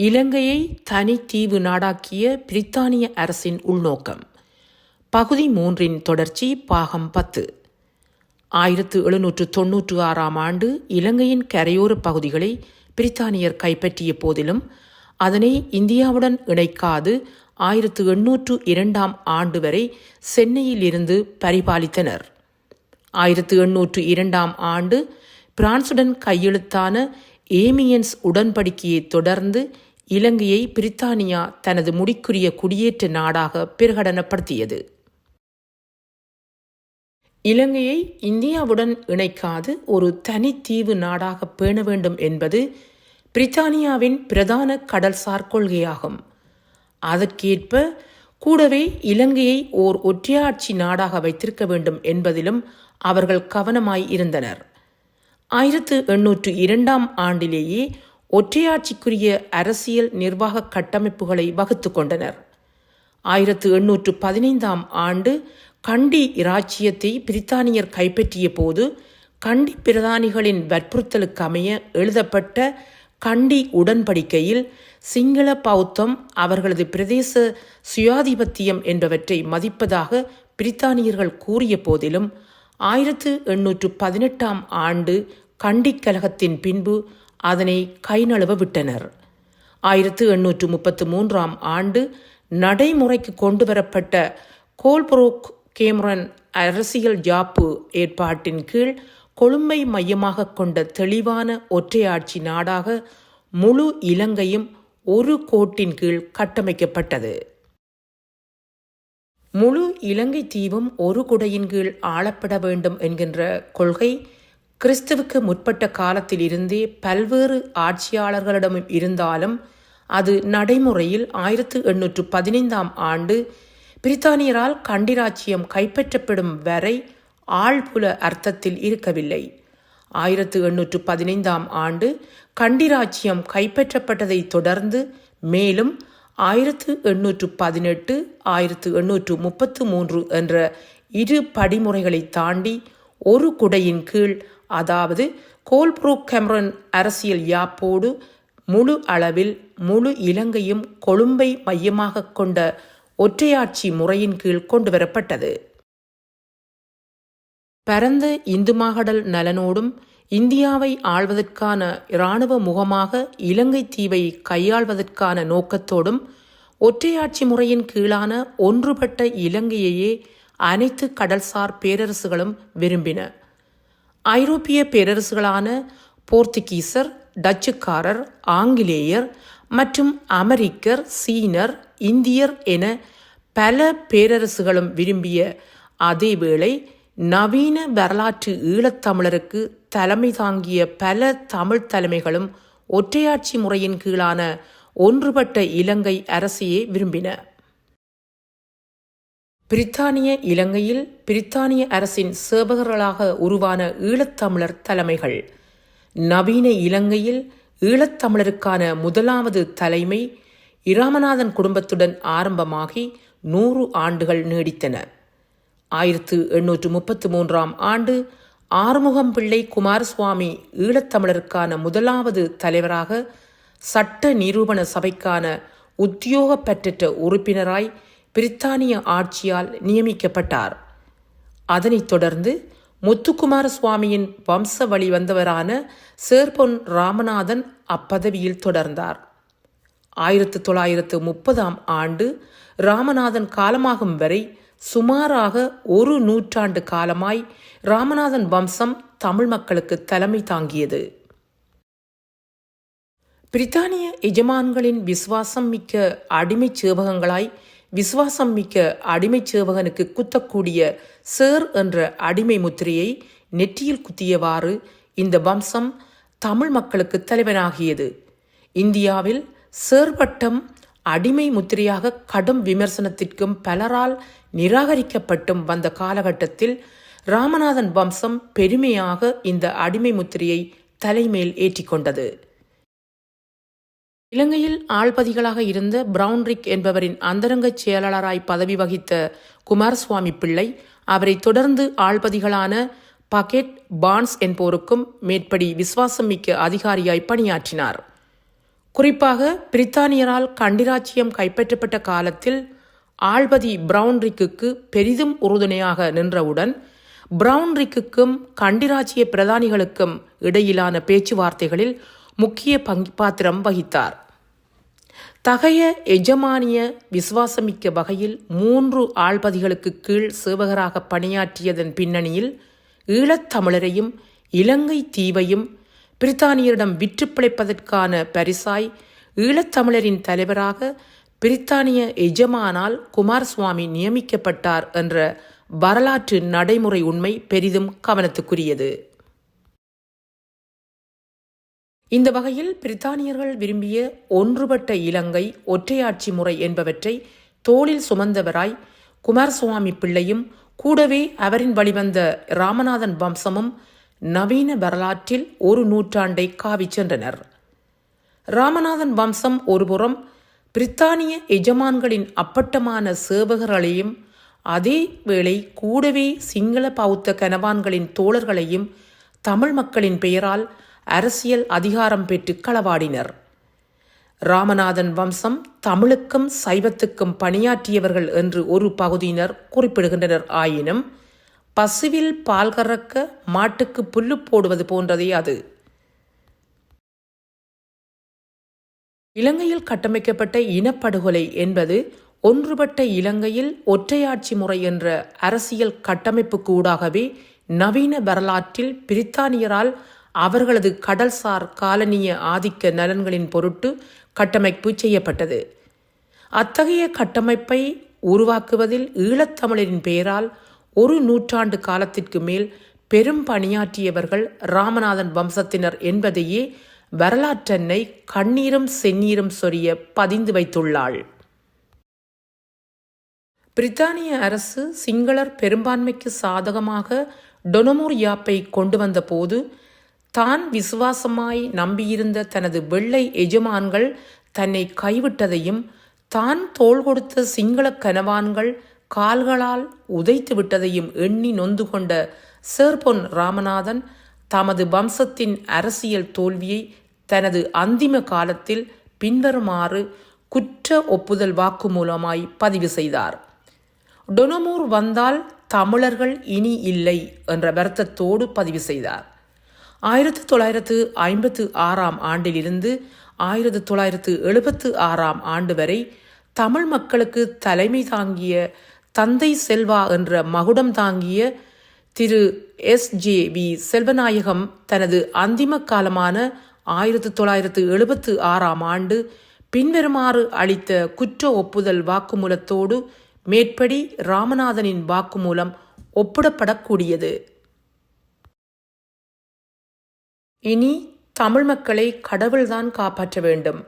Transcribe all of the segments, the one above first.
இலங்கையை தனித்தீவு நாடாக்கிய பிரித்தானிய அரசின் உள்நோக்கம். பகுதி மூன்றின் தொடர்ச்சி பாகம் பத்து. ஆயிரத்து எழுநூற்று தொன்னூற்று ஆறாம் ஆண்டு இலங்கையின் கரையோர பகுதிகளை பிரித்தானியர் கைப்பற்றிய போதிலும் அதனை இந்தியாவுடன் இணைக்காது ஆயிரத்து எண்ணூற்று இரண்டாம் ஆண்டு வரை சென்னையில் இருந்து பரிபாலித்தனர். ஆயிரத்து எண்ணூற்று இரண்டாம் ஆண்டு பிரான்சுடன் கையெழுத்தான ஏமியன்ஸ் உடன்படிக்கையை தொடர்ந்து இலங்கையை பிரித்தானியா தனது முடிக்குரிய குடியேற்ற நாடாக பிரகடனப்படுத்தியது. இலங்கையை இந்தியாவுடன் இணைக்காது ஒரு தனித்தீவு நாடாக பேண வேண்டும் என்பது பிரித்தானியாவின் பிரதான கடல்சார் கொள்கையாகும். அதற்கேற்ப கூடவே இலங்கையை ஓர் ஒற்றையாட்சி நாடாக வைத்திருக்க வேண்டும் என்பதிலும் அவர்கள் கவனமாய் இருந்தனர். ஆயிரத்து எண்ணூற்று இரண்டாம் ஆண்டிலேயே ஒற்றையாட்சிக்குரிய அரசியல் நிர்வாக கட்டமைப்புகளை வகுத்து கொண்டனர். ஆயிரத்து எண்ணூற்று பதினைந்தாம் ஆண்டு கண்டி இராச்சியத்தை பிரித்தானியர் கைப்பற்றிய போது கண்டி பிரதானிகளின் வற்புறுத்தலுக்கு அமைய எழுதப்பட்ட கண்டி உடன்படிக்கையில் சிங்கள பௌத்தம் அவர்களது பிரதேச சுயாதிபத்தியம் என்பவற்றை மதிப்பதாக பிரித்தானியர்கள் கூறிய போதிலும் ஆயிரத்து எண்ணூற்று பதினெட்டாம் ஆண்டு கண்டிக் கலகத்தின் பின்பு அதனை கை நழுவ விட்டனர். ஆயிரத்து எண்ணூற்று முப்பத்து மூன்றாம் ஆண்டு நடைமுறைக்கு கொண்டுவரப்பட்ட கோல்புரோக் கேமரன் அரசியல் யாப்பு ஏற்பாட்டின் கீழ் கொழும்பை மையமாக கொண்ட தெளிவான ஒற்றையாட்சி நாடாக முழு இலங்கையும் ஒரு கோட்டின் கீழ் கட்டமைக்கப்பட்டது. முழு இலங்கை தீவும் ஒரு குடையின் கீழ் ஆளப்பட வேண்டும் என்கின்ற கொள்கை கிறிஸ்துவுக்கு முற்பட்ட காலத்தில் இருந்தே பல்வேறு ஆட்சியாளர்களிடமும் இருந்தாலும் அது நடைமுறையில் ஆயிரத்து எண்ணூற்று பதினைந்தாம் ஆண்டு பிரித்தானியரால் கண்டிராச்சியம் கைப்பற்றப்படும் வரை ஆழ்புல அர்த்தத்தில் இருக்கவில்லை. ஆயிரத்து எண்ணூற்று பதினைந்தாம் ஆண்டு கண்டிராச்சியம் கைப்பற்றப்பட்டதை தொடர்ந்து மேலும் ஆயிரத்து எண்ணூற்று பதினெட்டு ஆயிரத்து எண்ணூற்று முப்பத்து மூன்று என்ற இரு படிமுறைகளை தாண்டி ஒரு குடையின் கீழ் அதாவது கோல்ப்ரூக் கெமரன் அரசியல் யாப்போடு முழு அளவில் முழு இலங்கையும் கொழும்பை மையமாக கொண்ட ஒற்றையாட்சி முறையின் கீழ் கொண்டுவரப்பட்டது பரந்த இந்து மாகடல் நலனோடும் இந்தியாவை ஆள்வதற்கான இராணுவ முகமாக இலங்கை தீவை கையாள்வதற்கான நோக்கத்தோடும் ஒற்றையாட்சி முறையின் கீழான ஒன்றுபட்ட இலங்கையையே அனைத்து கடல்சார் பேரரசுகளும் விரும்பின. ஐரோப்பிய பேரரசுகளான போர்த்துகீசர் டச்சுக்காரர் ஆங்கிலேயர் மற்றும் அமெரிக்கர் சீனர் இந்தியர் என பல பேரரசுகளும் விரும்பிய அதேவேளை நவீன வரலாற்று ஈழத்தமிழருக்கு தலைமை தாங்கிய பல தமிழ் தலைமைகளும் ஒற்றையாட்சி முறையின் கீழான ஒன்றுபட்ட இலங்கை அரசையே விரும்பின. பிரித்தானிய இலங்கையில் பிரித்தானிய அரசின் சேவகர்களாக உருவான ஈழத்தமிழர் தலைமைகள். நவீன இலங்கையில் ஈழத்தமிழருக்கான முதலாவது தலைமை இராமநாதன் குடும்பத்துடன் ஆரம்பமாகி நூறு ஆண்டுகள் நீடித்தன. ஆயிரத்து எண்ணூற்று முப்பத்து மூன்றாம் ஆண்டு ஆறுமுகம் பிள்ளை குமாரசுவாமி ஈழத்தமிழருக்கான முதலாவது தலைவராக சட்ட நிரூபண சபைக்கான உத்தியோகப்பற்ற உறுப்பினராய் பிரித்தானிய ஆட்சியால் நியமிக்கப்பட்டார். அதனைத் தொடர்ந்து முத்துக்குமார சுவாமியின் வம்ச வழி வந்தவரான சேர்பொன் ராமநாதன் அப்பதவியில் தொடர்ந்தார். ஆயிரத்து தொள்ளாயிரத்து முப்பதாம் ஆண்டு ராமநாதன் காலமாகும் வரை சுமாராக ஒரு நூற்றாண்டு காலமாய் ராமநாதன் வம்சம் தமிழ் மக்களுக்கு தலைமை தாங்கியது. பிரித்தானிய எஜமான்களின் விசுவாசம் மிக்க அடிமைச் சேவகங்களாய் விசுவாசம் மிக்க அடிமைச் சேவகனுக்கு குத்தக்கூடிய சேர் என்ற அடிமை முத்திரையை நெற்றியில் குத்தியவாறு இந்த வம்சம் தமிழ் மக்களுக்கு தலைவனாகியது. இந்தியாவில் சேர்பட்டம் அடிமை முத்திரையாக கடும் விமர்சனத்திற்கும் பலரால் நிராகரிக்கப்பட்டும் வந்த காலகட்டத்தில் ராமநாதன் வம்சம் பெருமையாக இந்த அடிமை முத்திரையை தலைமேல் ஏற்றிக்கொண்டது. இலங்கையில் ஆள்பதிகளாக இருந்த பிரவுன்ரிக் என்பவரின் அந்தரங்கச் செயலாளராய் பதவி வகித்த குமாரசுவாமி பிள்ளை அவரை தொடர்ந்து ஆள்பதிகளான பகெட் பான்ஸ் என்போருக்கும் மேற்படி விசுவாசம் மிக்க அதிகாரியாய் பணியாற்றினார். குறிப்பாக பிரித்தானியரால் கண்டிராச்சியம் கைப்பற்றப்பட்ட காலத்தில் ஆள்பதி பிரவுன்ரிக்கு பெரிதும் உறுதுணையாக நின்றவுடன் பிரவுன்ரிக்கும் கண்டிராச்சிய பிரதானிகளுக்கும் இடையிலான பேச்சுவார்த்தைகளில் முக்கிய பங்கு பாத்திரம் வகித்தார். தகைய எஜமானிய விசுவாசமிக்க வகையில் மூன்று ஆள்பதிகளுக்கு கீழ் சேவகராக பணியாற்றியதன் பின்னணியில் ஈழத்தமிழரையும் இலங்கை தீவையும் பிரித்தானியரிடம் விற்று பிழைப்பதற்கான பரிசாய் ஈழத்தமிழரின் தலைவராக பிரித்தானிய எஜமானால் குமாரசுவாமி நியமிக்கப்பட்டார் என்ற வரலாற்று நடைமுறை உண்மை பெரிதும் கவனத்துக்குரியது. இந்த வகையில் பிரித்தானியர்கள் விரும்பிய ஒன்றுபட்ட இலங்கை ஒற்றையாட்சி முறை என்பவற்றை தோளில் சுமந்தவராய் குமாரசுவாமி பிள்ளையும் கூடவே அவரின் வழிவந்த ராமநாதன் வம்சமும் நவீன வரலாற்றில் ஒரு நூற்றாண்டை காவிச் சென்றனர். ராமநாதன் வம்சம் ஒருபுறம் பிரித்தானிய எஜமான்களின் அப்பட்டமான சேவகர்களையும் அதே வேளை கூடவே சிங்கள பௌத்த கனவான்களின் தோழர்களையும் தமிழ் மக்களின் பெயரால் அரசியல் அதிகாரம் பெற்று களவாடினர். ராமநாதன் வம்சம் தமிழுக்கும் சைவத்துக்கும் பணியாற்றியவர்கள் என்று ஒரு பகுதியினர் குறிப்பிடுகின்றனர். ஆயினும் பசுவில் பால் கறக்க மாட்டுக்கு புல்லு போடுவது போன்றதே அது. இலங்கையில் கட்டமைக்கப்பட்ட இனப்படுகொலை என்பது ஒன்றுபட்ட இலங்கையில் ஒற்றையாட்சி முறை என்ற அரசியல் கட்டமைப்புக்கு ஊடாகவே நவீன வரலாற்றில் பிரித்தானியரால் அவர்களது கடல்சார் காலனிய ஆதிக்க நலன்களின் பொருட்டு கட்டமைப்பு செய்யப்பட்டது. அத்தகைய கட்டமைப்பை உருவாக்குவதில் ஈழத்தமிழரின் பெயரால் ஒரு நூற்றாண்டு காலத்திற்கு மேல் பெரும் பணியாற்றியவர்கள் ராமநாதன் வம்சத்தினர் என்பதையே வரலாற்றன்னை கண்ணீரும் செந்நீரும் சொரிய பதிந்து வைத்துள்ளாள். பிரித்தானிய அரசு சிங்களர் பெரும்பான்மைக்கு சாதகமாக டொனமூர் யாப்பை கொண்டு வந்தபோது தான் விசுவாசமாய் நம்பியிருந்த தனது வெள்ளை எஜமான்கள் தன்னை கைவிட்டதையும் தான் தோள் கொடுத்த சிங்கள கனவான்கள் கால்களால் உதைத்து விட்டதையும் எண்ணி நொந்து கொண்ட சேர்பொன் ராமநாதன் தமது வம்சத்தின் அரசியல் தோல்வியை தனது அந்திம காலத்தில் பின்வருமாறு குற்ற ஒப்புதல் வாக்குமூலமாய் பதிவு செய்தார். டொனமூர் வந்தால் தமிழர்கள் இனி இல்லை என்ற வருத்தத்தோடு பதிவு செய்தார். ஆயிரத்து தொள்ளாயிரத்து ஐம்பத்து ஆறாம் ஆண்டிலிருந்து ஆயிரத்து தொள்ளாயிரத்து எழுபத்து ஆறாம் ஆண்டு வரை தமிழ் மக்களுக்கு தலைமை தாங்கிய தந்தை செல்வா என்ற மகுடம் தாங்கிய Thiru S. J. V. Selvanayagam தனது அந்திம காலமான ஆயிரத்து தொள்ளாயிரத்து எழுபத்து ஆறாம் ஆண்டு பின்வருமாறு அளித்த குற்ற ஒப்புதல் வாக்குமூலத்தோடு மேற்படி ராமநாதனின் வாக்குமூலம் ஒப்பிடப்படக்கூடியது. இனி தமிழ் மக்களை கடவுள்தான் காப்பாற்ற வேண்டும்.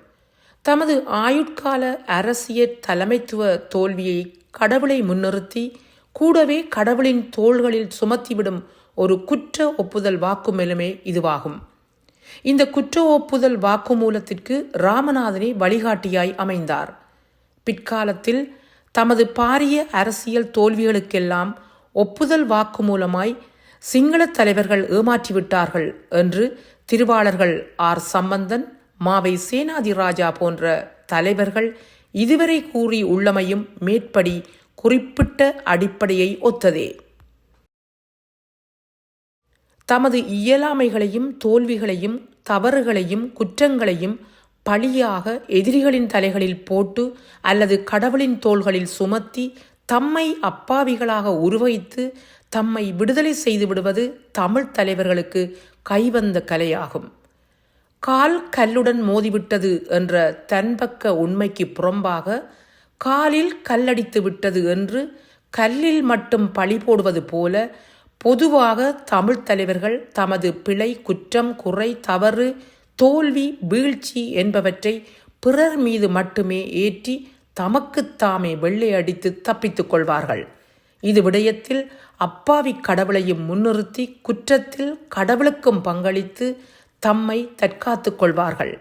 தமது ஆயுட்கால அரசியல் தலைமைத்துவ தோல்வியை கடவுளை முன்னிறுத்தி கூடவே கடவுளின் தோள்களில் சுமத்திவிடும் ஒரு குற்ற ஒப்புதல் வாக்குமூலமே இதுவாகும். இந்த குற்ற ஒப்புதல் வாக்குமூலத்திற்கு ராமநாதனை வழிகாட்டியாய் அமைந்தார். பிற்காலத்தில் தமது பாரிய அரசியல் தோல்விகளுக்கெல்லாம் ஒப்புதல் வாக்குமூலமாய் சிங்கள தலைவர்கள் ஏமாற்றிவிட்டார்கள் என்று திருவாளர்கள் ஆர். சம்பந்தன் மாவை சேனாதி ராஜா போன்ற தலைவர்கள் இதுவரை கூறி உள்ளமையும் மேற்படி குறிப்பிட்ட அடிப்படையை ஒத்ததே. தமது இயலாமைகளையும் தோல்விகளையும் தவறுகளையும் குற்றங்களையும் பழியாக எதிரிகளின் தலைகளில் போட்டு அல்லது கடவுளின் தோள்களில் சுமத்தி தம்மை அப்பாவிகளாக உருவைத்து தம்மை விடுதலை செய்து விடுவது தமிழ் தலைவர்களுக்கு கைவந்த கலையாகும். கால் கல்லுடன் மோதிவிட்டது என்ற தன்பக்க உண்மைக்கு புறம்பாக காலில் கல்லடித்து விட்டது என்று கல்லில் மட்டும் பழி போடுவது போல பொதுவாக தமிழ் தலைவர்கள் தமது பிழை குற்றம் குறை தவறு தோல்வி வீழ்ச்சி என்பவற்றை பிறர் மீது மட்டுமே ஏற்றி தமக்குத்தாமே வெள்ளை அடித்து தப்பித்துக் கொள்வார்கள். இது விடயத்தில் அப்பாவி கடவுளையும் முன்னிறுத்தி குற்றத்தில் கடவுளுக்கும் பங்களித்து தம்மை தற்காத்துக் கொள்வார்கள்.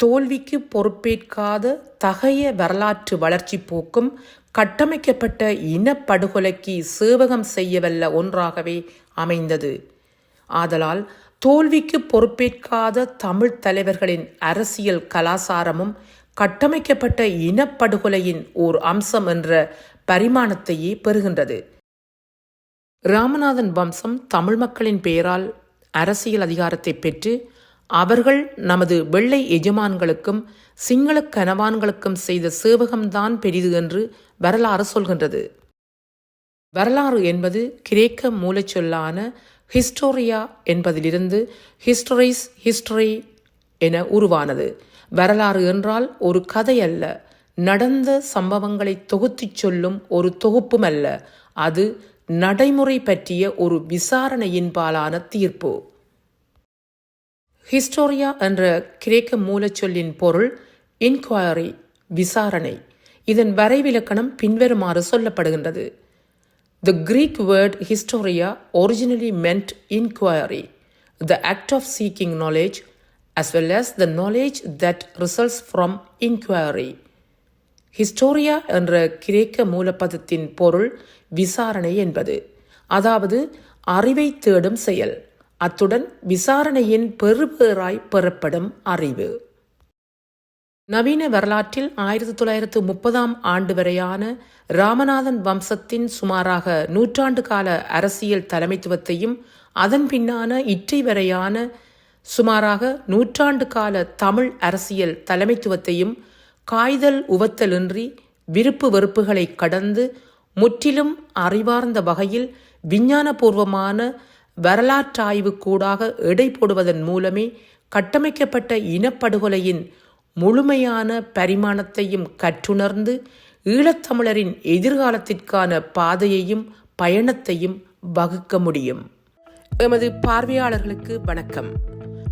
தோல்விக்கு பொறுப்பேற்காத தகைய வரலாற்று வளர்ச்சி போக்கும் கட்டமைக்கப்பட்ட இனப்படுகொலைக்கு சேவகம் செய்யவல்ல ஒன்றாகவே அமைந்தது. ஆதலால் தோல்விக்கு பொறுப்பேற்காத தமிழ் தலைவர்களின் அரசியல் கலாசாரமும் கட்டமைக்கப்பட்ட இனப்படுகொலையின் ஓர் அம்சம் என்ற பரிமாணத்தையே பெறுகின்றது. ராமநாதன் வம்சம் தமிழ் மக்களின் பெயரால் அரசியல் அதிகாரத்தை பெற்று அவர்கள் நமது வெள்ளை எஜமான்களுக்கும் சிங்கள கனவான்களுக்கும் செய்த சேவகம்தான் பெரிது என்று வரலாறு சொல்கின்றது. வரலாறு என்பது கிரேக்க மூலச்சொல்லான ஹிஸ்டோரியா என்பதிலிருந்து ஹிஸ்டரிஸ் ஹிஸ்டரி என உருவானது. வரலாறு என்றால் ஒரு கதை அல்ல. நடந்த சம்பவங்களை தொகுத்துச் சொல்லும் ஒரு தொகுப்பும் அல்ல. அது நடைமுறை பற்றிய ஒரு விசாரணையின்பாலான தீர்ப்பு. ஹிஸ்டோரியா என்ற கிரேக்க மூலச்சொல்லின் பொருள் இன்கொயரி விசாரணை. இதன் வரைவிலக்கணம் பின்வருமாறு சொல்லப்படுகின்றது. The Greek word historia originally meant inquiry the act of seeking knowledge as well as the knowledge that results from inquiry. Historia என்ற கிரேக்க மூலப்பதத்தின் பொருள் விசாரணை என்பது. அதாவது அறிவை தேடும் செயல். அத்துடன் விசாரணையின் பெறுபேறாய் பெறப்படும் அறிவு. நவீன வரலாற்றில் ஆயிரத்தி தொள்ளாயிரத்து முப்பதாம் ஆண்டு வரையான ராமநாதன் வம்சத்தின் சுமாராக நூற்றாண்டு கால அரசியல் தலைமைத்துவத்தையும் அதன் பின்னான இற்றை வரையான சுமாராக நூற்றாண்டு கால தமிழ் அரசியல் தலைமைத்துவத்தையும் காய்தல் உவத்தலின்றி விருப்பு வெறுப்புகளை கடந்து முற்றிலும் அறிவார்ந்த வகையில் விஞ்ஞானபூர்வமான வரலாற்றாய்வு கூடாக எடை போடுவதன் மூலமே கட்டமைக்கப்பட்ட இனப்படுகொலையின் முழுமையான பரிமாணத்தையும் கற்றுணர்ந்து ஈழத்தமிழரின் எதிர்காலத்திற்கான பாதையையும் பயணத்தையும் வகுக்க முடியும். எமது பார்வையாளர்களுக்கு வணக்கம்.